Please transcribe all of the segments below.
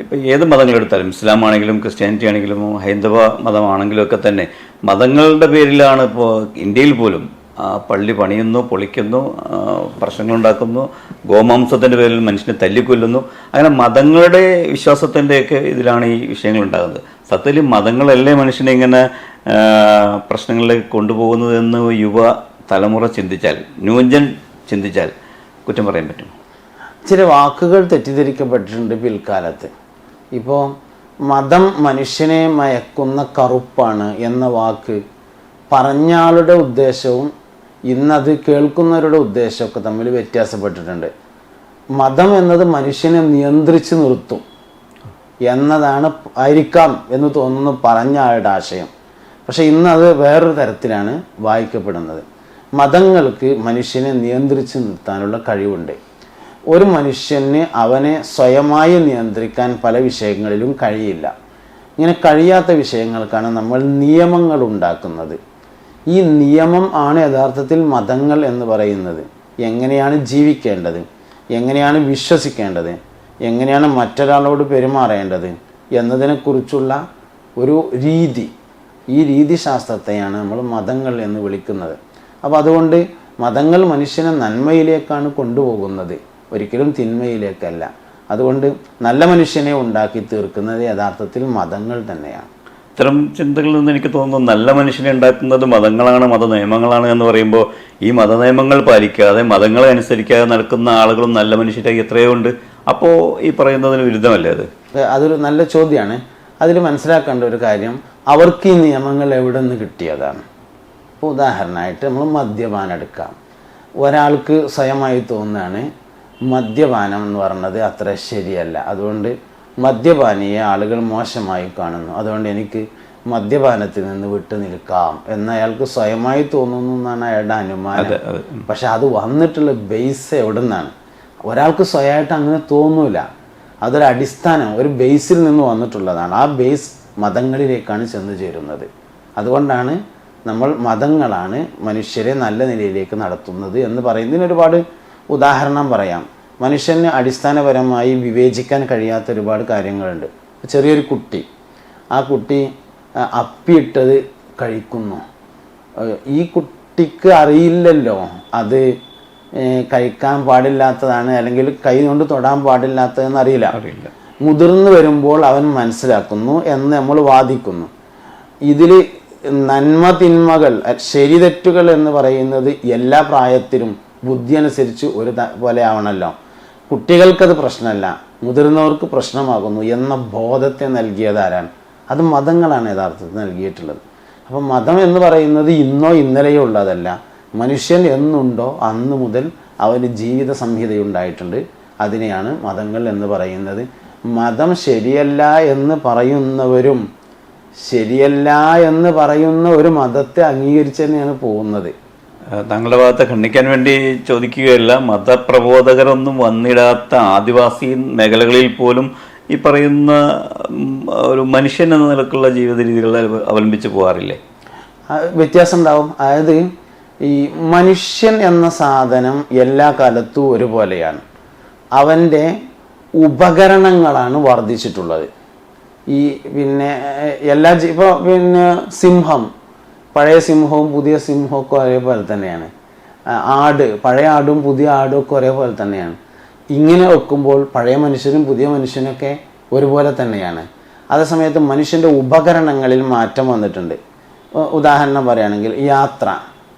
ഇപ്പം ഏത് മതങ്ങളെടുത്താലും ഇസ്ലാം ആണെങ്കിലും ക്രിസ്ത്യാനിറ്റി ആണെങ്കിലും ഹൈന്ദവ മതമാണെങ്കിലും ഒക്കെ തന്നെ മതങ്ങളുടെ പേരിലാണ് ഇപ്പോൾ ഇന്ത്യയിൽ പോലും പള്ളി പണിയുന്നു പൊളിക്കുന്നു പ്രശ്നങ്ങളുണ്ടാക്കുന്നു ഗോമാംസത്തിന്റെ പേരിൽ മനുഷ്യനെ തല്ലിക്കൊല്ലുന്നു. അങ്ങനെ മതങ്ങളുടെ വിശ്വാസത്തിന്റെയൊക്കെ ഇതിലാണ് ഈ വിഷയങ്ങൾ ഉണ്ടാകുന്നത് സത്യത്തിൽ മതങ്ങളല്ലേ മനുഷ്യനെ ഇങ്ങനെ പ്രശ്നങ്ങളിലേക്ക് കൊണ്ടുപോകുന്നതെന്ന് യുവ തലമുറ ചിന്തിച്ചാൽ ന്യൂജൻ ചിന്തിച്ചാൽ കുറ്റം പറയാൻ പറ്റും ചില വാക്കുകൾ തെറ്റിദ്ധരിക്കപ്പെട്ടിട്ടുണ്ട് പിൽക്കാലത്ത്. ഇപ്പോൾ മതം മനുഷ്യനെ മയക്കുന്ന കറുപ്പാണ് എന്ന വാക്ക് പറഞ്ഞയാളുടെ ഉദ്ദേശവും ഇന്നത് കേൾക്കുന്നവരുടെ ഉദ്ദേശമൊക്കെ തമ്മിൽ വ്യത്യാസപ്പെട്ടിട്ടുണ്ട്. മതം എന്നത് മനുഷ്യനെ നിയന്ത്രിച്ച് നിർത്തും എന്നതാണ് ആയിരിക്കാം എന്ന് തോന്നുന്നു പറഞ്ഞ ആളുടെ ആശയം. പക്ഷേ ഇന്ന് അത് വേറൊരു തരത്തിലാണ് വായിക്കപ്പെടുന്നത്. മതങ്ങൾക്ക് മനുഷ്യനെ നിയന്ത്രിച്ച് നിർത്താനുള്ള കഴിവുണ്ട്. ഒരു മനുഷ്യന് അവനെ സ്വയമായി നിയന്ത്രിക്കാൻ പല വിഷയങ്ങളിലും കഴിയില്ല. ഇങ്ങനെ കഴിയാത്ത വിഷയങ്ങൾക്കാണ് നമ്മൾ നിയമങ്ങൾ ഉണ്ടാക്കുന്നത്. ഈ നിയമം ആണ് യഥാർത്ഥത്തിൽ മതങ്ങൾ എന്ന് പറയുന്നത്. എങ്ങനെയാണ് ജീവിക്കേണ്ടത്? എങ്ങനെയാണ് വിശ്വസിക്കേണ്ടത്? എങ്ങനെയാണ് മറ്റൊരാളോട് പെരുമാറേണ്ടത്? എന്നതിനെക്കുറിച്ചുള്ള ഒരു രീതി. ഈ രീതിശാസ്ത്രത്തെയാണ് നമ്മൾ മതങ്ങൾ എന്ന് വിളിക്കുന്നത്. അപ്പോൾ അതുകൊണ്ട് മതങ്ങൾ മനുഷ്യനെ നന്മയിലേക്കാണ് കൊണ്ടുപോകുന്നത്. ഒരിക്കലും തിന്മയിലേക്കല്ല. അതുകൊണ്ട് നല്ല മനുഷ്യനെ ഉണ്ടാക്കി തീർക്കുന്നത് യഥാർത്ഥത്തിൽ മതങ്ങൾ തന്നെയാണ്. ഇത്തരം ചിന്തകളിൽ നിന്ന് എനിക്ക് തോന്നുന്നു നല്ല മനുഷ്യനെ ഉണ്ടാക്കുന്നത് മതങ്ങളാണ് മത നിയമങ്ങളാണ് എന്ന് പറയുമ്പോൾ ഈ മത നിയമങ്ങൾ പാലിക്കാതെ മതങ്ങളെ അനുസരിക്കാതെ നടക്കുന്ന ആളുകളും നല്ല മനുഷ്യരായി എത്രയോ ഉണ്ട്. അപ്പോൾ ഈ പറയുന്നതിന് വിരുദ്ധമല്ലേ അത്? അതൊരു നല്ല ചോദ്യമാണ്. അതിൽ മനസ്സിലാക്കേണ്ട ഒരു കാര്യം അവർക്ക് ഈ നിയമങ്ങൾ എവിടെ നിന്ന് കിട്ടിയതാണ്? ഉദാഹരണമായിട്ട് നമ്മൾ മദ്യപാനം എടുക്കാം. ഒരാൾക്ക് സ്വയമായി തോന്നുകയാണ് മദ്യപാനം എന്ന് പറഞ്ഞത് അത്ര ശരിയല്ല. അതുകൊണ്ട് മദ്യപാനിയെ ആളുകൾ മോശമായി കാണുന്നു. അതുകൊണ്ട് എനിക്ക് മദ്യപാനത്തിൽ നിന്ന് വിട്ടു നിൽക്കാം എന്ന് അയാൾക്ക് സ്വയമായി തോന്നുന്നു എന്നാണ് അയാളുടെ അനുമാനം. പക്ഷെ അത് വന്നിട്ടുള്ള ബേസ് എവിടെ നിന്നാണ് ഒരാൾക്ക് സ്വയമായിട്ട് അങ്ങനെ തോന്നൂല. അതൊരു അടിസ്ഥാനം ഒരു ബേസിൽ നിന്ന് വന്നിട്ടുള്ളതാണ്. ആ ബേസ് മതങ്ങളിലേക്കാണ് ചെന്ന് ചേരുന്നത്. അതുകൊണ്ടാണ് നമ്മൾ മതങ്ങളാണ് മനുഷ്യരെ നല്ല നിലയിലേക്ക് നടത്തുന്നത് എന്ന് പറയുന്നതിന് ഒരുപാട് ഉദാഹരണം പറയാം. മനുഷ്യന് അടിസ്ഥാനപരമായി വിവേചിക്കാൻ കഴിയാത്ത ഒരുപാട് കാര്യങ്ങളുണ്ട്. ചെറിയൊരു കുട്ടി. ആ കുട്ടി അപ്പിയിട്ടത് കഴിക്കുന്നു. ഈ കുട്ടിക്ക് അറിയില്ലല്ലോ. അത് കഴിക്കാൻ പാടില്ലാത്തതാണ് അല്ലെങ്കിൽ കൈ കൊണ്ട് തൊടാൻ പാടില്ലാത്തതെന്ന് അറിയില്ല. അറിയില്ല. മുതിർന്നു വരുമ്പോൾ അവൻ മനസ്സിലാക്കുന്നു എന്ന് നമ്മൾ വാദിക്കുന്നു. ഇതിൽ നന്മ തിന്മകൾ ശരി തെറ്റുകൾ എന്ന് പറയുന്നത് എല്ലാ പ്രായത്തിലും ബുദ്ധി അനുസരിച്ച് ഒരു പോലെ ആവണമല്ലോ കുട്ടികൾക്കത് പ്രശ്നമല്ല. മുതിർന്നവർക്ക് പ്രശ്നമാകുന്നു എന്ന ബോധത്തെ നൽകിയത് ആരാണ്? അത് മതങ്ങളാണ് യഥാർത്ഥത്തിൽ നൽകിയിട്ടുള്ളത്. അപ്പം മതം എന്ന് പറയുന്നത് ഇന്നോ ഇന്നലെയോ ഉള്ളതല്ല. മനുഷ്യൻ എന്നുണ്ടോ അന്ന് മുതൽ അവന് ജീവിത സംഹിതയുണ്ടായിട്ടുണ്ട്. അതിനെയാണ് മതങ്ങൾ എന്ന് പറയുന്നത്. മതം ശരിയല്ല എന്ന് പറയുന്നവരും ശരിയല്ല എന്ന് പറയുന്ന ഒരു മതത്തെ അംഗീകരിച്ച് തന്നെയാണ് പോകുന്നത്. താങ്കളുടെ ഭാഗത്തെ ഖണ്ഡിക്കാൻ വേണ്ടി ചോദിക്കുകയല്ല മതപ്രബോധകരൊന്നും വന്നിടാത്ത ആദിവാസി മേഖലകളിൽ പോലും ഈ പറയുന്ന ഒരു മനുഷ്യൻ എന്ന നിലക്കുള്ള ജീവിത രീതികൾ അവ- അവലംബിച്ച് പോകാറില്ലേ? വ്യത്യാസം ഉണ്ടാവും അതായത് ഈ മനുഷ്യൻ എന്ന സാധനം എല്ലാ കാലത്തും ഒരുപോലെയാണ്. അവന്റെ ഉപകരണങ്ങളാണ് വർദ്ധിച്ചിട്ടുള്ളത്. ഈ പിന്നെ എല്ലാ ഇപ്പോൾ പിന്നെ സിംഹം പഴയ സിംഹവും പുതിയ സിംഹവും ഒക്കെ ഒരേപോലെ തന്നെയാണ്. ആട് പഴയ ആടും പുതിയ ആടും ഒക്കെ ഒരേപോലെ തന്നെയാണ്. ഇങ്ങനെ വെക്കുമ്പോൾ പഴയ മനുഷ്യനും പുതിയ മനുഷ്യനൊക്കെ ഒരുപോലെ തന്നെയാണ്. അതേസമയത്ത് മനുഷ്യന്റെ ഉപകരണങ്ങളിൽ മാറ്റം വന്നിട്ടുണ്ട്. ഉദാഹരണം പറയുകയാണെങ്കിൽ യാത്ര.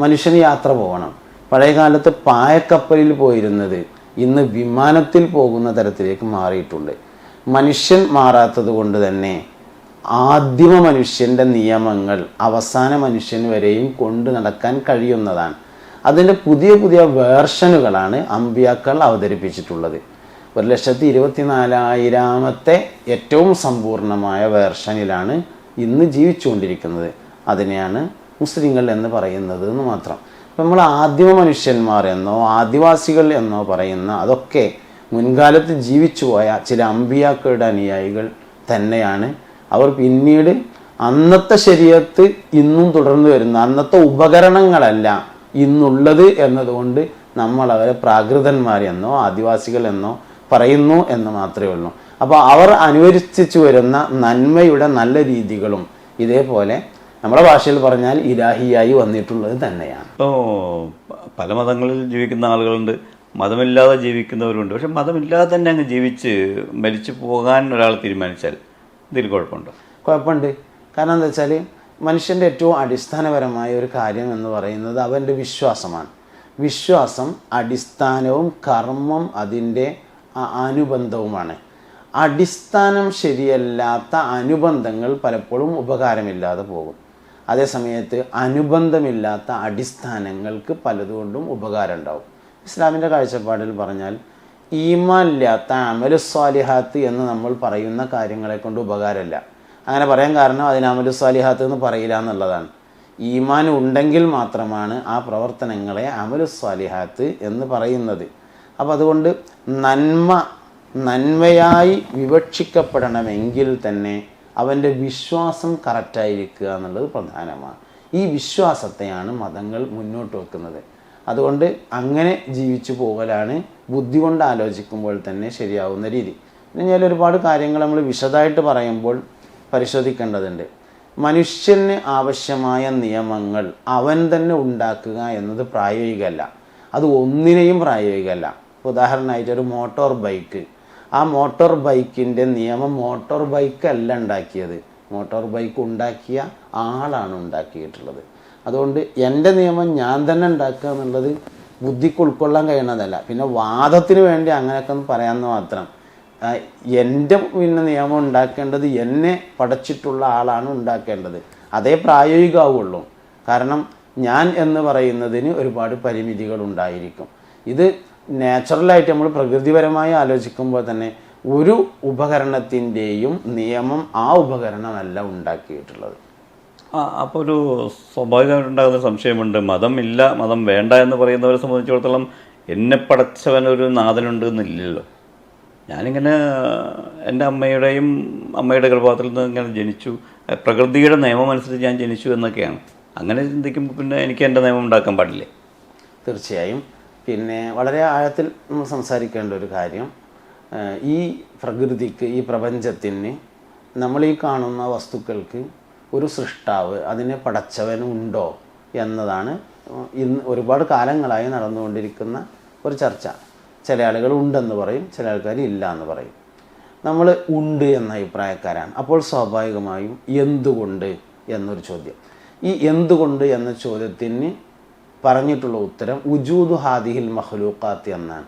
മനുഷ്യന് യാത്ര പോകണം. പഴയ കാലത്ത് പായക്കപ്പലിൽ പോയിരുന്നത് ഇന്ന് വിമാനത്തിൽ പോകുന്ന തരത്തിലേക്ക് മാറിയിട്ടുണ്ട്. മനുഷ്യൻ മാറാത്തത് കൊണ്ട് തന്നെ ആദിമ മനുഷ്യന്റെ നിയമങ്ങൾ അവസാന മനുഷ്യൻ വരെയും കൊണ്ടു നടക്കാൻ കഴിയുന്നതാണ്. അതിന്റെ പുതിയ പുതിയ വേർഷനുകളാണ് അമ്പിയാക്കൾ അവതരിപ്പിച്ചിട്ടുള്ളത്. ഒരു ലക്ഷത്തി ഇരുപത്തിനാലായിരാമത്തെ ഏറ്റവും സമ്പൂർണമായ വേർഷനിലാണ് ഇന്ന് ജീവിച്ചുകൊണ്ടിരിക്കുന്നത്. അതിനെയാണ് മുസ്ലിങ്ങൾ എന്ന് പറയുന്നത് എന്ന് മാത്രം. അപ്പം നമ്മൾ ആദിമ മനുഷ്യന്മാർ എന്നോ ആദിവാസികൾ എന്നോ പറയുന്ന അതൊക്കെ മുൻകാലത്ത് ജീവിച്ചു പോയ ചില അമ്പിയാക്കളുടെ അനുയായികൾ തന്നെയാണ് അവർ പിന്നീട് അന്നത്തെ ശരീരത്ത് ഇന്നും തുടർന്നു വരുന്ന അന്നത്തെ ഉപകരണങ്ങളല്ല ഇന്നുള്ളത് എന്നതുകൊണ്ട് നമ്മൾ അവരെ പ്രാകൃതന്മാരെന്നോ ആദിവാസികൾ എന്നോ പറയുന്നു എന്ന് മാത്രമേ ഉള്ളൂ. അപ്പോൾ അവർ അനുവരിച്ചു വരുന്ന നന്മയുടെ നല്ല രീതികളും ഇതേപോലെ നമ്മുടെ ഭാഷയിൽ പറഞ്ഞാൽ ഇരാഹിയായി വന്നിട്ടുള്ളത് തന്നെയാണ്. ഇപ്പോൾ പല മതങ്ങളിൽ ജീവിക്കുന്ന ആളുകളുണ്ട്. മതമില്ലാതെ ജീവിക്കുന്നവരുണ്ട്. പക്ഷെ മതമില്ലാതെ തന്നെ അങ്ങ് ജീവിച്ച് മരിച്ചു പോകാൻ ഒരാൾ തീരുമാനിച്ചാൽ ഇതിൽ കുഴപ്പമുണ്ട്. കുഴപ്പമുണ്ട്. കാരണം എന്താ വെച്ചാൽ മനുഷ്യന്റെ ഏറ്റവും അടിസ്ഥാനപരമായ ഒരു കാര്യം എന്ന് പറയുന്നത് അവന്റെ വിശ്വാസമാണ്. വിശ്വാസം അടിസ്ഥാനവും കർമ്മം അതിന്റെ അനുബന്ധവുമാണ്. അടിസ്ഥാനം ശരിയല്ലാത്ത അനുബന്ധങ്ങൾ പലപ്പോഴും ഉപകാരമില്ലാതെ പോകും. അതേസമയത്ത് അനുബന്ധമില്ലാത്ത അടിസ്ഥാനങ്ങൾക്ക് പലതുകൊണ്ടും ഉപകാരം ഉണ്ടാവും ഇസ്ലാമിന്റെ കാഴ്ചപ്പാടിൽ പറഞ്ഞാൽ ഈമാനില്ലാത്ത അമലു സ്വാലിഹാത്ത് എന്ന് നമ്മൾ പറയുന്ന കാര്യങ്ങളെ കൊണ്ട് ഉപകാരമില്ല. അങ്ങനെ പറയാൻ കാരണം അതിന് അമലു സ്വാലിഹാത്ത് എന്ന് പറയില്ല എന്നുള്ളതാണ്. ഈമാൻ ഉണ്ടെങ്കിൽ മാത്രമാണ് ആ പ്രവർത്തനങ്ങളെ അമലു സ്വാലിഹാത്ത് എന്ന് പറയുന്നത്. അപ്പോൾ അതുകൊണ്ട് നന്മ നന്മയായി വിവക്ഷിക്കപ്പെടണമെങ്കിൽ തന്നെ അവന്റെ വിശ്വാസം കറക്റ്റായിരിക്കുക എന്നുള്ളത് പ്രധാനമാണ്. ഈ വിശ്വാസത്തെയാണ് മതങ്ങൾ മുന്നോട്ട് വെക്കുന്നത്. അതുകൊണ്ട് അങ്ങനെ ജീവിച്ചു പോകലാണ് ബുദ്ധി കൊണ്ട് ആലോചിക്കുമ്പോൾ തന്നെ ശരിയാവുന്ന രീതി. പിന്നെ ഒരുപാട് കാര്യങ്ങൾ നമ്മൾ വിശദമായിട്ട് പറയുമ്പോൾ പരിശോധിക്കേണ്ടതുണ്ട്. മനുഷ്യന് ആവശ്യമായ നിയമങ്ങൾ അവൻ തന്നെ ഉണ്ടാക്കുക എന്നത് പ്രായോഗികമല്ല. അത് ഒന്നിനെയും പ്രായോഗികമല്ല. ഉദാഹരണമായിട്ട് ഒരു മോട്ടോർ ബൈക്ക്. ആ മോട്ടോർ ബൈക്കിന്റെ നിയമം മോട്ടോർ ബൈക്ക് അല്ല ഉണ്ടാക്കിയത്. മോട്ടോർ ബൈക്ക് ഉണ്ടാക്കിയ ആളാണ് ഉണ്ടാക്കിയിട്ടുള്ളത്. അതുകൊണ്ട് എന്റെ നിയമം ഞാൻ തന്നെ ഉണ്ടാക്കുക എന്നുള്ളത് ബുദ്ധിക്ക് ഉൾക്കൊള്ളാൻ കഴിയുന്നതല്ല. പിന്നെ വാദത്തിന് വേണ്ടി അങ്ങനെയൊക്കെ ഒന്ന് പറയാമെന്ന് മാത്രം. എന്റെ പിന്നെ നിയമം ഉണ്ടാക്കേണ്ടത് എന്നെ പഠിച്ചിട്ടുള്ള ആളാണ് ഉണ്ടാക്കേണ്ടത്. അതേ പ്രായോഗികമാവുള്ളൂ കാരണം ഞാൻ എന്ന് പറയുന്നതിന് ഒരുപാട് പരിമിതികൾ ഉണ്ടായിരിക്കും. ഇത് നാച്ചുറലായിട്ട് നമ്മൾ പ്രകൃതിപരമായി ആലോചിക്കുമ്പോൾ തന്നെ ഒരു ഉപകരണത്തിന്റെയും നിയമം ആ ഉപകരണമല്ല ഉണ്ടാക്കിയിട്ടുള്ളത്. അപ്പോൾ ഒരു സ്വാഭാവികമായിട്ടുണ്ടാകുന്ന സംശയമുണ്ട്. മതം ഇല്ല മതം വേണ്ട എന്ന് പറയുന്നവരെ സംബന്ധിച്ചിടത്തോളം എന്നെ പടച്ചവനൊരു നാഥനുണ്ട് എന്നില്ലല്ലോ. ഞാനിങ്ങനെ എന്റെ അമ്മയുടെയും അമ്മയുടെ ഗർഭപാത്രത്തിൽ നിന്ന് ഇങ്ങനെ ജനിച്ചു. പ്രകൃതിയുടെ നിയമം അനുസരിച്ച് ഞാൻ ജനിച്ചു എന്നൊക്കെയാണ്. അങ്ങനെ ചിന്തിക്കുമ്പോൾ പിന്നെ എനിക്ക് എന്റെ നിയമം ഉണ്ടാക്കാൻ പാടില്ലേ? തീർച്ചയായും. പിന്നെ വളരെ ആഴത്തിൽ നമ്മൾ സംസാരിക്കേണ്ട ഒരു കാര്യം ഈ പ്രകൃതിക്ക് ഈ പ്രപഞ്ചത്തിന് നമ്മൾ ഈ കാണുന്ന വസ്തുക്കൾക്ക് ഒരു സൃഷ്ടാവ് അതിനെ പടച്ചവൻ ഉണ്ടോ എന്നതാണ് ഇന്ന് ഒരുപാട് കാലങ്ങളായി നടന്നുകൊണ്ടിരിക്കുന്ന ഒരു ചർച്ച. ചില ആളുകൾ ഉണ്ടെന്ന് പറയും ചില ആൾക്കാർ ഇല്ല എന്ന് പറയും. നമ്മൾ ഉണ്ട് എന്ന അഭിപ്രായക്കാരാണ്. അപ്പോൾ സ്വാഭാവികമായും എന്തുകൊണ്ട് എന്നൊരു ചോദ്യം. ഈ എന്തുകൊണ്ട് എന്ന ചോദ്യത്തിന് പറഞ്ഞിട്ടുള്ള ഉത്തരം ഉജൂദ് ഹാദിഹിൽ മഹ്ലൂക്കാത്ത് എന്നാണ്.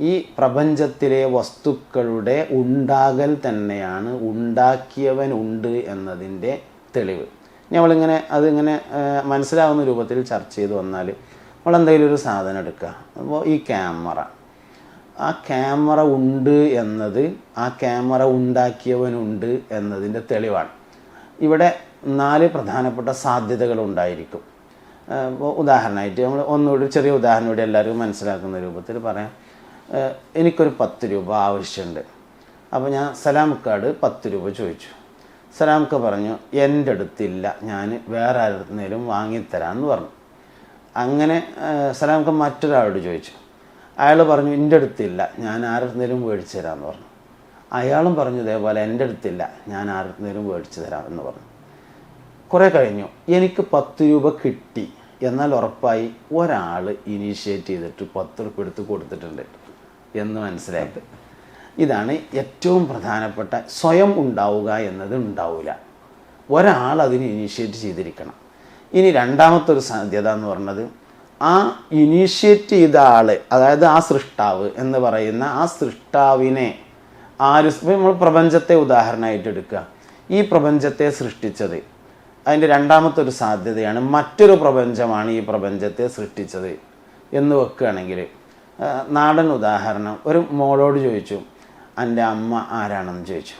ഈ പ്രപഞ്ചത്തിലെ വസ്തുക്കളുടെ ഉണ്ടാകൽ തന്നെയാണ് ഉണ്ടാക്കിയവൻ ഉണ്ട് എന്നതിന്റെ തെളിവ്. നമ്മളിങ്ങനെ അതിങ്ങനെ മനസ്സിലാവുന്ന രൂപത്തിൽ ചർച്ച ചെയ്ത് വന്നാൽ നമ്മൾ എന്തെങ്കിലും ഒരു സാധനം എടുക്കുക അപ്പോൾ ഈ ക്യാമറ. ആ ക്യാമറ ഉണ്ട് എന്നത് ആ ക്യാമറ ഉണ്ടാക്കിയവനുണ്ട് എന്നതിന്റെ തെളിവാണ്. ഇവിടെ നാല് പ്രധാനപ്പെട്ട സാധ്യതകൾ ഉണ്ടായിരിക്കും. ഇപ്പോൾ ഉദാഹരണമായിട്ട് നമ്മൾ ഒന്നുകൂടി ചെറിയ ഉദാഹരണം കൂടി എല്ലാവരും മനസ്സിലാക്കുന്ന രൂപത്തിൽ പറയാം. എനിക്കൊരു പത്ത് രൂപ ആവശ്യമുണ്ട്. അപ്പോൾ ഞാൻ സലാം കാർഡ് പത്ത് രൂപ ചോദിച്ചു. സലാമുക്ക പറഞ്ഞു എന്റെ അടുത്തില്ല ഞാൻ വേറെ ആരുന്നേലും വാങ്ങിത്തരാമെന്ന് പറഞ്ഞു. അങ്ങനെ ഏഹ് സലാമുക്ക മറ്റൊരാളോട് ചോദിച്ചു. അയാൾ പറഞ്ഞു എന്റെ അടുത്തില്ല ഞാൻ ആരുന്നേലും മേടിച്ചു തരാമെന്ന് പറഞ്ഞു. അയാളും പറഞ്ഞു ഇതേപോലെ എന്റെ അടുത്തില്ല ഞാൻ ആരുന്നേലും മേടിച്ചു തരാം എന്ന് പറഞ്ഞു. കുറേ കഴിഞ്ഞു. എനിക്ക് പത്ത് രൂപ കിട്ടി. എന്നാൽ ഉറപ്പായി ഒരാൾ ഇനീഷ്യേറ്റ് ചെയ്തിട്ട് പത്ത് രൂപ എടുത്ത് കൊടുത്തിട്ടുണ്ട്. എന്ന് മനസ്സിലായിട്ട് ഇതാണ് ഏറ്റവും പ്രധാനപ്പെട്ട സ്വയം ഉണ്ടാവുക എന്നത് ഉണ്ടാവില്ല ഒരാൾ അതിന് ഇനീഷ്യേറ്റ് ചെയ്തിരിക്കണം. ഇനി രണ്ടാമത്തെ ഒരു സാധ്യത എന്ന് പറഞ്ഞത് ആ ഇനീഷ്യേറ്റ് ചെയ്ത ആൾ അതായത് ആ സൃഷ്ടാവ് എന്ന് പറയുന്ന ആ സൃഷ്ടാവിനെ ആര് നമ്മൾ പ്രപഞ്ചത്തെ ഉദാഹരണമായിട്ട് എടുക്കുക. ഈ പ്രപഞ്ചത്തെ സൃഷ്ടിച്ചത് അതിന്റെ രണ്ടാമത്തെ ഒരു സാധ്യതയാണ് മറ്റൊരു പ്രപഞ്ചമാണ് ഈ പ്രപഞ്ചത്തെ സൃഷ്ടിച്ചത് എന്ന് വെക്കുകയാണെങ്കിൽ നാടൻ ഉദാഹരണം. ഒരു മോളോട് ചോദിച്ചു എന്റെ അമ്മ ആരാണെന്ന് ചോദിച്ചു.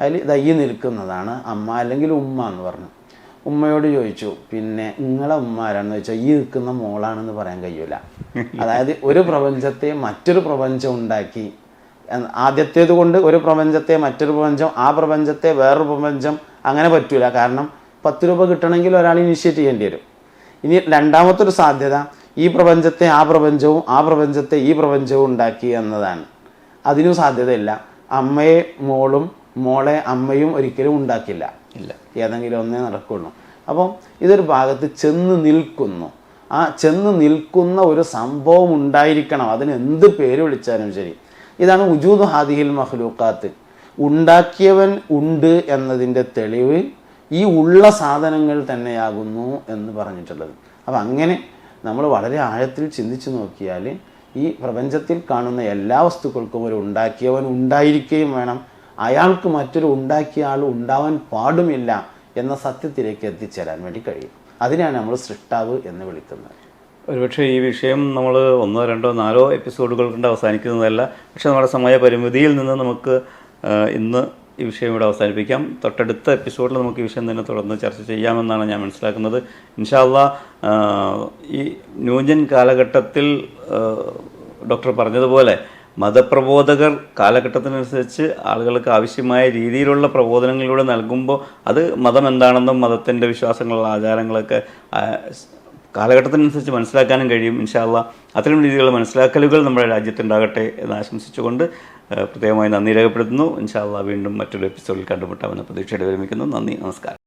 അതിൽ ദയ്യ നിൽക്കുന്നതാണ് അമ്മ അല്ലെങ്കിൽ ഉമ്മ എന്ന് പറഞ്ഞു. ഉമ്മയോട് ചോദിച്ചു പിന്നെ നിങ്ങളെ ഉമ്മ ആരാണെന്ന് ചോദിച്ചാൽ ഈ നിൽക്കുന്ന മോളാണെന്ന് പറയാൻ കഴിയൂല. അതായത് ഒരു പ്രപഞ്ചത്തെ മറ്റൊരു പ്രപഞ്ചം ഉണ്ടാക്കി. ആദ്യത്തേത് കൊണ്ട് ഒരു പ്രപഞ്ചത്തെ മറ്റൊരു പ്രപഞ്ചം ആ പ്രപഞ്ചത്തെ വേറൊരു പ്രപഞ്ചം അങ്ങനെ പറ്റൂല. കാരണം പത്ത് രൂപ കിട്ടണമെങ്കിൽ ഒരാൾ ഇനിഷ്യേറ്റ് ചെയ്യേണ്ടി വരും. ഇനി രണ്ടാമത്തെ ഒരു സാധ്യത ഈ പ്രപഞ്ചത്തെ ആ പ്രപഞ്ചവും ആ പ്രപഞ്ചത്തെ ഈ പ്രപഞ്ചവും ഉണ്ടാക്കി എന്നതാണ്. അതിനും സാധ്യതയില്ല. അമ്മയെ മോളും മോളെ അമ്മയും ഒരിക്കലും ഉണ്ടാക്കില്ല. ഇല്ല. ഏതെങ്കിലും ഒന്നേ നടക്കുള്ളൂ. അപ്പം ഇതൊരു ഭാഗത്ത് ചെന്ന് നിൽക്കുന്നു. ആ ചെന്ന് നിൽക്കുന്ന ഒരു സംഭവം ഉണ്ടായിരിക്കണം. അതിന് എന്ത് പേര് വിളിച്ചാലും ശരി. ഇതാണ് ഉജൂദ് ഹാദിഹിൽ മഹ്ലൂക്കാത്ത് ഉണ്ടാക്കിയവൻ ഉണ്ട് എന്നതിന്റെ തെളിവ് ഈ ഉള്ള സാധനങ്ങൾ തന്നെയാകുന്നു എന്ന് പറഞ്ഞിട്ടുള്ളത്. അപ്പം അങ്ങനെ നമ്മൾ വളരെ ആഴത്തിൽ ചിന്തിച്ചു നോക്കിയാൽ ഈ പ്രപഞ്ചത്തിൽ കാണുന്ന എല്ലാ വസ്തുക്കൾക്കും ഒരു ഉണ്ടാക്കിയവൻ ഉണ്ടായിരിക്കുകയും വേണം. അയാൾക്ക് മറ്റൊരു ഉണ്ടാക്കിയ ആൾ ഉണ്ടാവാൻ പാടുമില്ല എന്ന സത്യത്തിലേക്ക് എത്തിച്ചേരാൻ വേണ്ടി കഴിയും. അതിനാണ് നമ്മൾ സൃഷ്ടാവ് എന്ന് വിളിക്കുന്നത്. ഒരുപക്ഷെ ഈ വിഷയം നമ്മൾ ഒന്നോ രണ്ടോ നാലോ എപ്പിസോഡുകൾ കൊണ്ട് അവസാനിക്കുന്നതല്ല. പക്ഷെ നമ്മുടെ സമയ പരിമിതിയിൽ നിന്ന് നമുക്ക് ഇന്ന് ഈ വിഷയം ഇവിടെ അവസാനിപ്പിക്കാം. തൊട്ടടുത്ത എപ്പിസോഡിൽ നമുക്ക് ഈ വിഷയം തന്നെ തുടർന്ന് ചർച്ച ചെയ്യാമെന്നാണ് ഞാൻ മനസ്സിലാക്കുന്നത്. ഇൻഷാല്ല ഈ ന്യൂജൻ കാലഘട്ടത്തിൽ ഡോക്ടർ പറഞ്ഞതുപോലെ മതപ്രബോധകർ കാലഘട്ടത്തിനനുസരിച്ച് ആളുകൾക്ക് ആവശ്യമായ രീതിയിലുള്ള പ്രബോധനങ്ങളിലൂടെ നൽകുമ്പോൾ അത് മതം എന്താണെന്നും മതത്തിന്റെ വിശ്വാസങ്ങൾ ആചാരങ്ങളൊക്കെ കാലഘട്ടത്തിനനുസരിച്ച് മനസ്സിലാക്കാനും കഴിയും. ഇൻഷാല്ല അത്തരം രീതിയിലുള്ള മനസ്സിലാക്കലുകൾ നമ്മുടെ രാജ്യത്തുണ്ടാകട്ടെ എന്ന് ആശംസിച്ചുകൊണ്ട് പ്രത്യേകമായി നന്ദി രേഖപ്പെടുത്തുന്നു. ഇൻഷാല്ല വീണ്ടും മറ്റൊരു എപ്പിസോഡിൽ കണ്ടുമുട്ടാമെന്ന പ്രതീക്ഷയുടെ വിരമിക്കുന്നു. നന്ദി നമസ്കാരം.